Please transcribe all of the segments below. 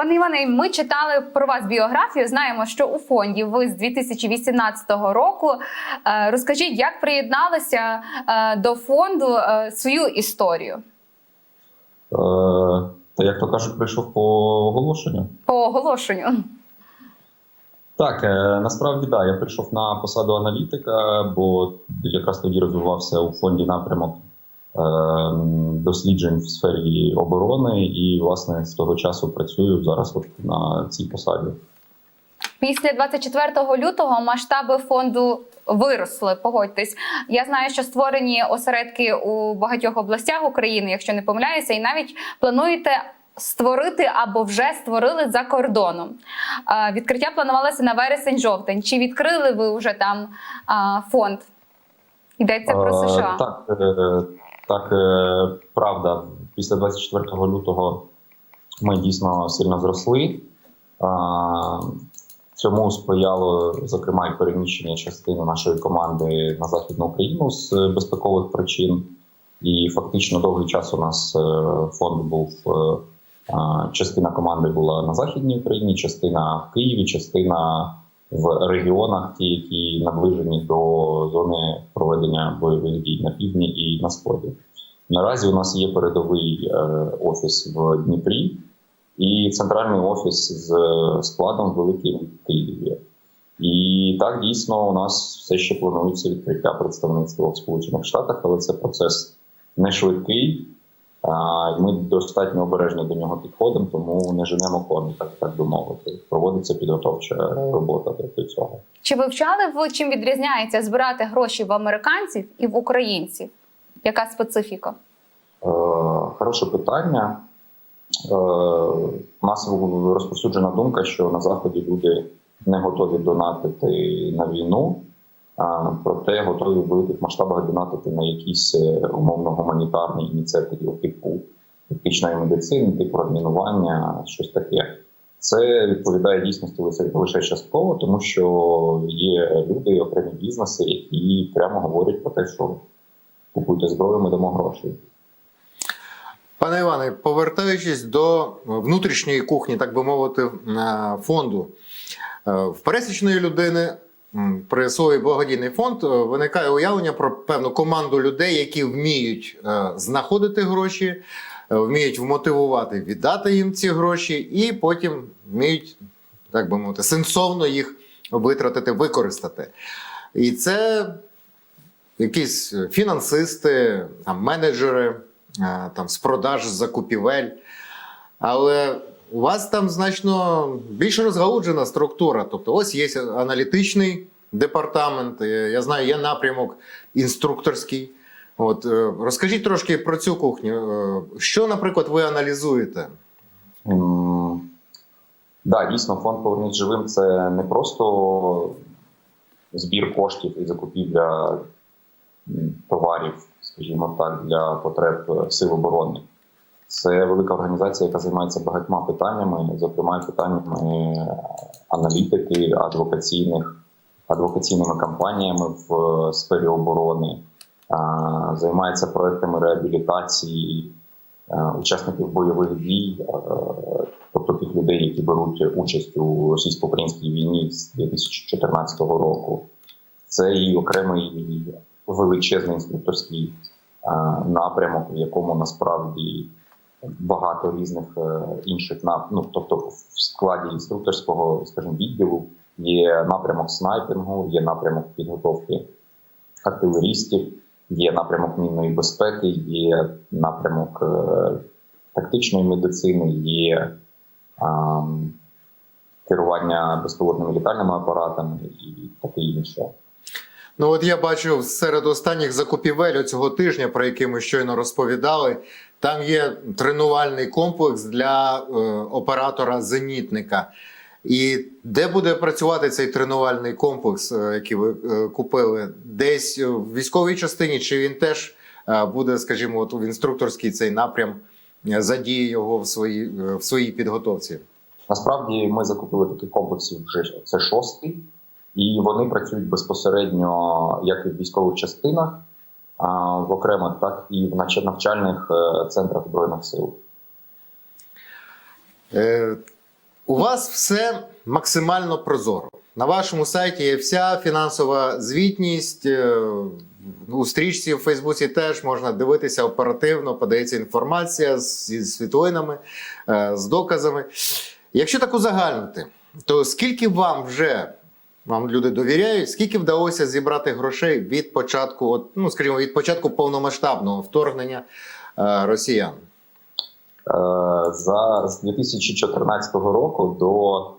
Пане Іване, ми читали про вас біографію. Знаємо, що у фонді ви з 2018 року. Е, Розкажіть, як приєдналися е, до фонду е, свою історію Е, Та як то кажуть, прийшов по оголошенню. по оголошенню? Так, насправді да, я прийшов на посаду аналітика, бо якраз тоді розвивався у фонді напрямок досліджень в сфері оборони, і власне з того часу працюю зараз от на цій посаді. Після 24 лютого масштаби фонду виросли. Погодьтесь. Я знаю, що створені осередки у багатьох областях України, якщо не помиляюся, і навіть плануєте. Створити або вже створили за кордоном. Відкриття планувалося на вересень-жовтень. Чи відкрили ви вже там фонд? Йдеться про Е, США. Так, е, так е, правда. Після 24 лютого ми дійсно сильно зросли. Цьому сприяло зокрема і переміщення частини нашої команди на західну Україну з безпекових причин. І фактично довгий час у нас е, фонд був. е, Частина команди була на західній Україні, частина в Києві, частина в регіонах, ті, які наближені до зони проведення бойових дій на півдні і на сході. Наразі у нас є передовий е, офіс в Дніпрі і центральний офіс з складом великим в Києві. І так дійсно у нас все ще планується відкриття представництва в Сполучених Штатах, але це процес не швидкий. Ми достатньо обережно до нього підходимо, тому не женемо коні, так, так би мовити. Проводиться підготовча робота до цього. Чи вивчали ви, чим відрізняється збирати гроші в американців і в українців? Яка специфіка? Е, Хороше питання. Е, У нас розповсюджена думка, що на заході люди не готові донатити на війну, проте готові в великих масштабах донатити на якісь е, умовно гуманітарні ініціативи типу тактичної медицини, типу розмінування, щось таке. Це відповідає дійсності лише- частково, тому що є люди, окремі бізнеси, які прямо говорять про те, що купуйте зброю, ми дамо гроші. Пане Іване, повертаючись до внутрішньої кухні, так би мовити, е, фонду, Е, в пересічної людини при слові благодійний фонд е, виникає уявлення про певну команду людей, які вміють е, знаходити гроші, е, вміють вмотивувати, віддати їм ці гроші, і потім вміють, так би мовити, сенсовно їх витратити, використати. І це якісь фінансисти, там, менеджери там, з продаж, закупівель. Але у вас там значно більш розгалуджена структура. Тобто, ось є аналітичний департамент, е, я знаю, є напрямок інструкторський. От, е, розкажіть трошки про цю кухню. Е, Що, наприклад, ви аналізуєте? М, Да, дійсно, фонд «Повернись живим це не просто збір коштів і закупівля товарів, скажімо так, для потреб сил оборони. Це велика організація, яка займається багатьма питаннями, зокрема питаннями е, аналітики, адвокаційних, адвокаційними кампаніями в е, сфері оборони, займається проектами реабілітації е, учасників бойових дій, е, тобто тих людей, які беруть участь у російсько-українській війні з 2014 року. Це і окремий величезний інструкторський е, напрямок, в якому насправді багато різних е, інших нап... ну, тобто в складі інструкторського, скажімо, відділу є напрямок снайпінгу, є напрямок підготовки артилерістів, є напрямок мінної безпеки, є напрямок е, тактичної медицини, є керування безпілотними літальними апаратами і таке інше. Ну, от я бачу серед останніх закупівель цього тижня, про який ми щойно розповідали, там є тренувальний комплекс для е, оператора-зенітника. І де буде працювати цей тренувальний комплекс, е, який ви е, купили? Десь в військовій частині, чи він теж е, буде, скажімо, от в інструкторський цей напрям е, задіє його в своїй, е, в своїй підготовці? Насправді ми закупили таких комплексів вже це шостий, і вони працюють безпосередньо як і в військових частинах, окремих, так і в навчальних е, центрах збройних сил. Е, У вас все максимально прозоро. На вашому сайті є вся фінансова звітність. е, У стрічці в Фейсбуці теж можна дивитися оперативно, подається інформація зі світлинами, е, з доказами. Якщо так узагальнити, то скільки вам вже вам люди довіряють, скільки вдалося зібрати грошей від початку, от, ну скажімо, від початку повномасштабного вторгнення е, росіян? Е, За з 2014 року до е,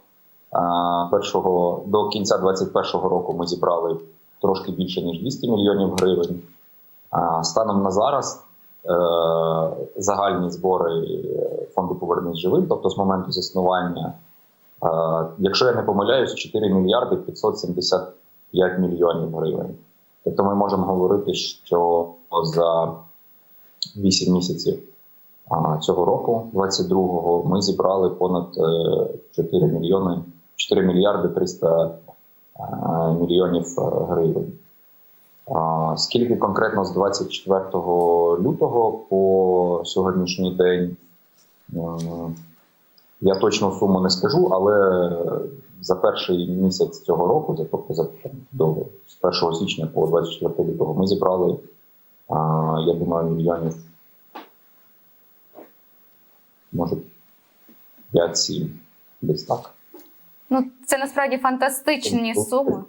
першого до кінця 2021 року ми зібрали трошки більше ніж 200 мільйонів гривень. А Станом на зараз е, загальні збори фонду Повернись живим, тобто з моменту заснування, е, якщо я не помиляюсь, 4 мільярди 575 мільйонів гривень. Тобто ми можемо говорити, що за 8 місяців цього року, 22-го, ми зібрали понад е, 4 мільйони 4 мільярди 300 е, мільйонів е, гривень. Скільки конкретно з 24 лютого по сьогоднішній день, я точно суму не скажу, але за перший місяць цього року, за- тобто за до з 1 січня по 24 лютого, ми зібрали, а, я думаю, мільйонів може 5-7, десь так. Ну це насправді фантастичні суми.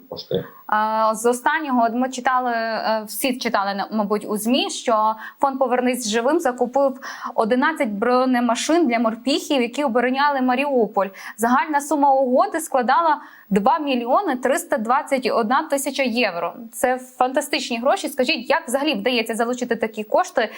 З останнього ми читали, е, всі читали, мабуть, у ЗМІ, що фонд Повернись живим закупив 11 бронемашин для морпіхів, які обороняли Маріуполь. Загальна сума угоди складала 2 мільйони 321 тисяча євро. Це фантастичні гроші. Скажіть, як взагалі вдається залучити такі кошти?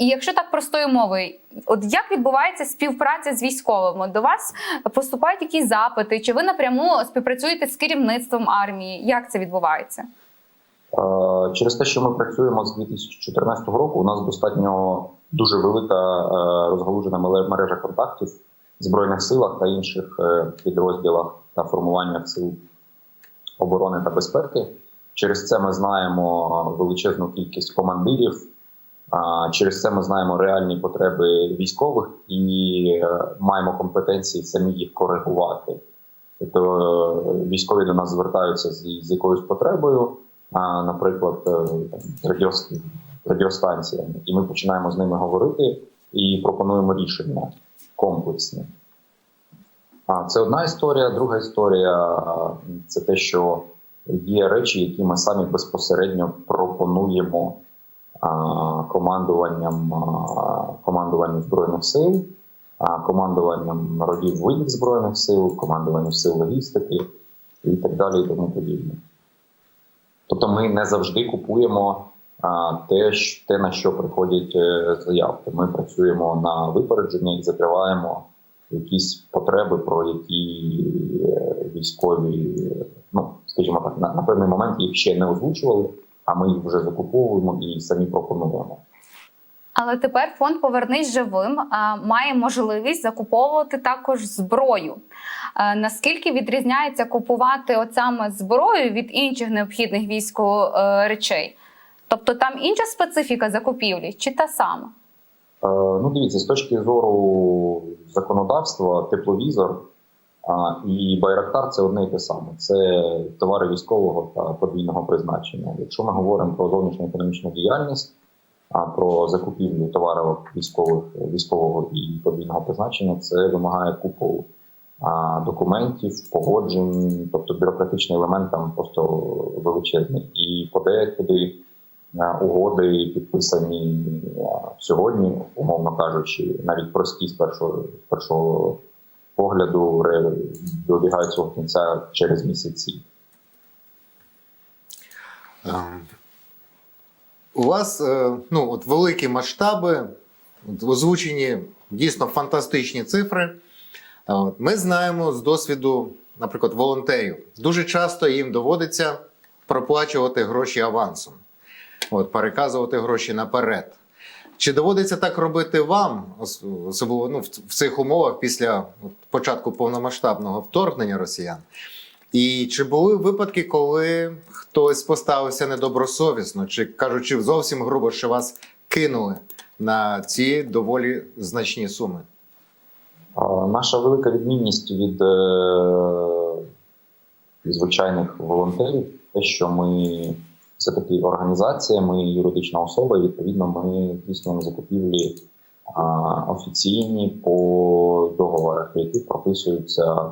І якщо так простою мовою, от як відбувається співпраця з військовими? До вас поступають якісь запити? Чи ви напряму співпрацюєте з керівництвом армії? Як це відбувається? Е, Через те, що ми працюємо з 2014 року, у нас достатньо дуже велика е, розгалужена мережа контактів в збройних силах та інших е, підрозділах та формуваннях сил оборони та безпеки. Через це ми знаємо величезну кількість командирів. Через це ми знаємо реальні потреби військових і е, маємо компетенції самі їх коригувати. Тобто е, військові до нас звертаються з, з якоюсь потребою, а, наприклад, е, там, радіос, радіостанціями, і ми починаємо з ними говорити і пропонуємо рішення комплексні. А це одна історія. Друга історія це те, що є речі, які ми самі безпосередньо пропонуємо а, командуванням а, командуванню збройних сил, командуванням родів видів збройних сил, командуванню сил логістики і так далі, і тому подібне. Тобто ми не завжди купуємо те, те, на що приходять е, заявки. Ми працюємо на випередження і закриваємо якісь потреби, про які е, військові, ну скажімо так, на, на певний момент їх ще не озвучували, а ми їх вже закуповуємо і самі пропонуємо. Але тепер фонд Повернись живим має можливість закуповувати також зброю. Наскільки відрізняється купувати от саме зброю від інших необхідних війську е, речей? Тобто там інша специфіка закупівлі чи та сама? Е, Ну, дивіться, з точки зору законодавства, тепловізор а, і Байрактар це одне і те саме. Це товари військового та подвійного призначення. Якщо ми говоримо про зовнішню економічну діяльність, а про закупівлю товарів військових військового і подвійного призначення, це вимагає купу а, документів, погоджень, тобто бюрократичний елемент там просто величезний. І подекуди угоди підписані сьогодні, умовно кажучи, навіть прості з першого, з першого погляду добігають свого кінця через місяці. Ем, У вас е, ну, от великі масштаби, озвучені дійсно фантастичні цифри. Ми знаємо з досвіду, наприклад, волонтерів. Дуже часто їм доводиться проплачувати гроші авансом, от, переказувати гроші наперед. Чи доводиться так робити вам, особливо ну, в, цих умовах після початку повномасштабного вторгнення росіян? І чи були випадки, коли хтось поставився недобросовісно, чи кажучи зовсім грубо, що вас кинули на ці доволі значні суми? Наша велика відмінність від е, звичайних волонтерів, те, що ми все таки організація, ми юридична особа, і відповідно ми здійснюємо закупівлі офіційні по договорах, яких прописуються,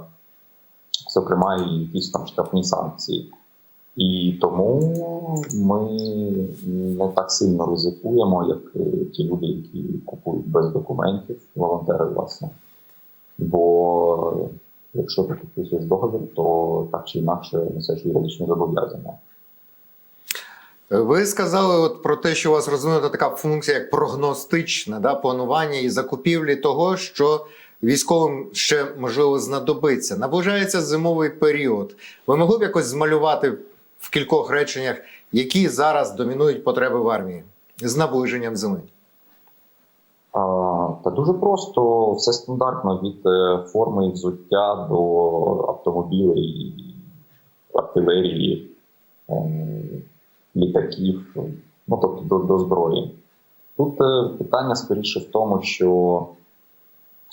зокрема, і якісь там штрафні санкції. І тому ми не так сильно ризикуємо, як е, ті люди, які купують без документів, волонтери, власне. Бо якщо ти підписуєш договір, то так чи інакше несеш юридичні зобов'язання. Ви сказали от про те, що у вас розвинута така функція, як прогностичне да, планування і закупівлі того, що військовим ще можливо знадобиться. Наближається зимовий період. Ви могли б якось змалювати в кількох реченнях, які зараз домінують потреби в армії з наближенням зими? А, Та дуже просто все стандартно від е, форми і взуття до автомобілів, артилерії, ем, літаків, ну тобто до, до зброї. Тут е, питання скоріше в тому, що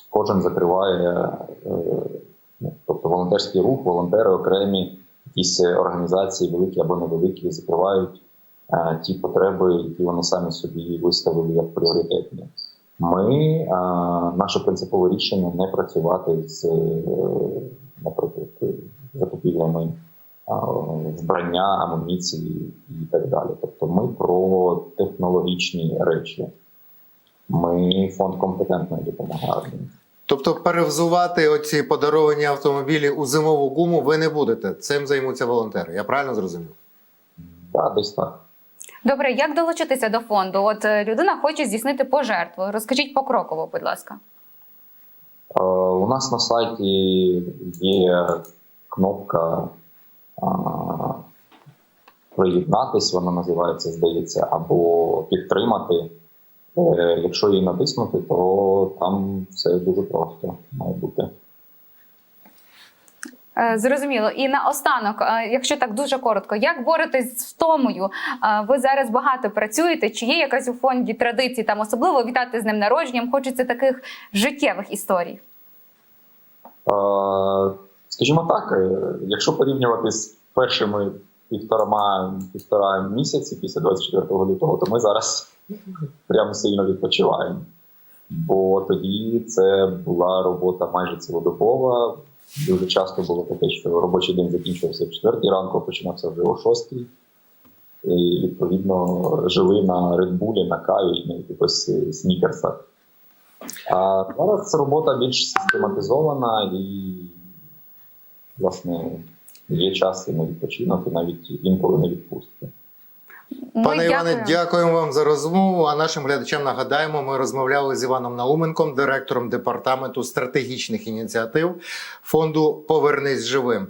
кожен закриває, е, ну, тобто волонтерський рух, волонтери окремі, якісь організації, великі або невеликі, закривають е, ті потреби, які вони самі собі виставили як пріоритетні. Ми наше принципове рішення не працювати з, наприклад, закупівлями вбрання, амуніції і так далі. Тобто, ми про технологічні речі. Ми фонд компетентної допомоги армії. Тобто перевзувати оці подаровані автомобілі у зимову гуму ви не будете. Цим займуться волонтери. Я правильно зрозумів? Так, десь так. Добре, як долучитися до фонду? От е, людина хоче здійснити пожертву. Розкажіть покроково, будь ласка. Е, У нас на сайті є кнопка приєднатись, вона називається, здається, або підтримати. Е, Якщо її натиснути, то там все дуже просто має бути. Е, Зрозуміло. І наостанок, е, якщо так дуже коротко, як боретесь з втомою? Ви зараз багато працюєте. Чи є якась у фонді традиції там особливо вітати з ним народженням? Хочеться таких життєвих історій. Скажімо так, е, якщо порівнювати з першими півтора, півтора місяці після 24 лютого, то ми зараз прямо сильно відпочиваємо. Бо тоді це була робота майже цілодобова. Дуже часто було таке, що робочий день закінчувався в 4 ранку, починався вже о 6. І відповідно жили на редбулі, на каві на якихось е, снікерсах. А зараз робота більш систематизована і, власне, є час і на відпочинок, і навіть інколи на відпустки. Ми Пане Іване, дякуємо. дякуємо вам за розмову. А нашим глядачам нагадаємо, ми розмовляли з Іваном Науменком, директором департаменту стратегічних ініціатив фонду Повернись живим.